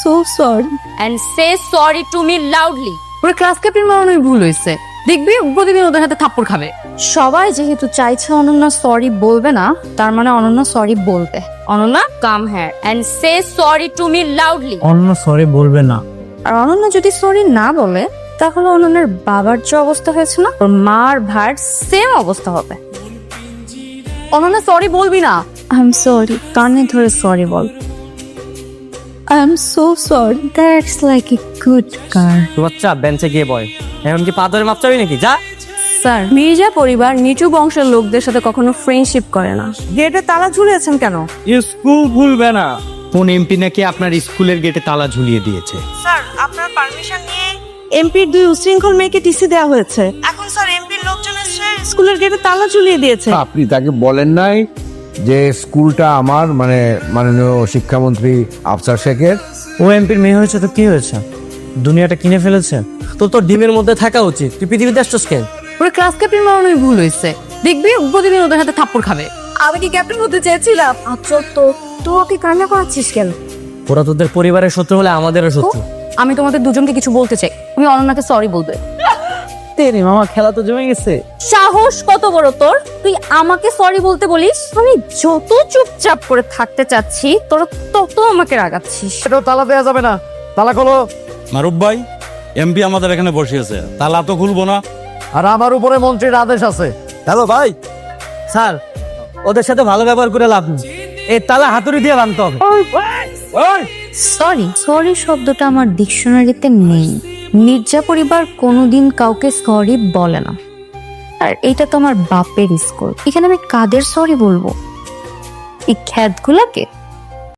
So sorry. And say sorry to me loudly. ওরা class captain ভুল হয়েছে। দেখবি প্রতিদিন ওদের হাতে থাপ্পড় খাবে। সবাই যেহেতু চাইছে অনন্যা সরি বলবে না তার মানে অনন্যা সরি বলবে। Ananya Come here and say sorry to me loudly. অন্য সরি বলবে না। আর অনন্যা যদি সরি না বলে তাহলে অনন্যার বাবার যে অবস্থা হয়েছে না ওর মার ভাইয়ের সেম অবস্থা হবে। অনন্যা সরি বলবি না। আই এম সরি কানে ধরে sorry ball. I am so sorry that's like a good তো বাচ্চা বেঞ্চে গিয়ে বয়। এখন কি পা ধরে মাপ চাবি নাকি? যা। স্যার মির্জা পরিবার নিচু বংশের লোকদের সাথে কখনো ফ্রেন্ডশিপ করে না। গেটে তালা ঝুলিয়েছেন কেন? স্কুল ভুলবে না। কোন এমপি নাকি আপনার স্কুলের গেটে তালা ঝুলিয়ে দিয়েছে? স্যার আপনার পারমিশন নিয়ে এমপির দুই উশৃঙ্খল মেয়েকে টিসি দেওয়া হয়েছে। এখন স্যার এমপির লোকজন এসে স্কুলের গেটে তালা ঝুলিয়ে দিয়েছে। আপনি তাকে বলেন নাই? যে স্কুলটা আমার মানে মাননীয় শিক্ষামন্ত্রী আফসার শেখের। ও এমপির মেয়ে হয়েছে তো কি হয়েছে? দুনিয়াটা কিনে ফেলেছে? তোর তো ডিমের মধ্যে থাকা উচিত। তুই পৃথিবীতে আসছিস কেন? ওরা ক্লাস ক্যাপ্টেন বানানোই ভুল হয়েছে। দেখবি প্রতিদিন ওদের হাতে থাপ্পড় খাবে। আমি কি ক্যাপ্টেন হতে চেয়েছিলাম? আচ্ছা তো তুই ওকে কান্না করাচ্ছিস কেন? ওরা তোদের পরিবারের শত্রু হলে আমাদেরও শত্রু। আমি তোমাদের দুজনকে কিছু বলতে চাই। তুমি অনন্যাকে সরি বলবে। তেরে মামা খেলা তো জমে গেছে। সাহস কত বড় তোর? তুই আমাকে সরি বলতে বলিস? আমি যত চুপচাপ করে থাকতে চাচ্ছি তোরা তত আমাকে রাগাচ্ছিস। তালা দেওয়া যাবে না। তালা খোলো। মারুফ ভাই এমপি আমাদের এখানে বসিয়েছে। তালা তো খুলবো না। আর আমার উপরে মন্ত্রীর আদেশ আছে। হ্যালো ভাই। স্যার ওদের সাথে ভালো ব্যবহার করে লাভ নেই। এই তালা হাতুড়ি দিয়ে ভাঙতে হবে। সরি সরি শব্দটা আমার ডিকশনারিতে নেই। মির্জা পরিবার কোনোদিন কাউকে সরি বলে না। আর এটা তো আমার বাপের স্কুল। এখানে আমি কাদের সরি বলব? এই খ্যাতগুলাকে?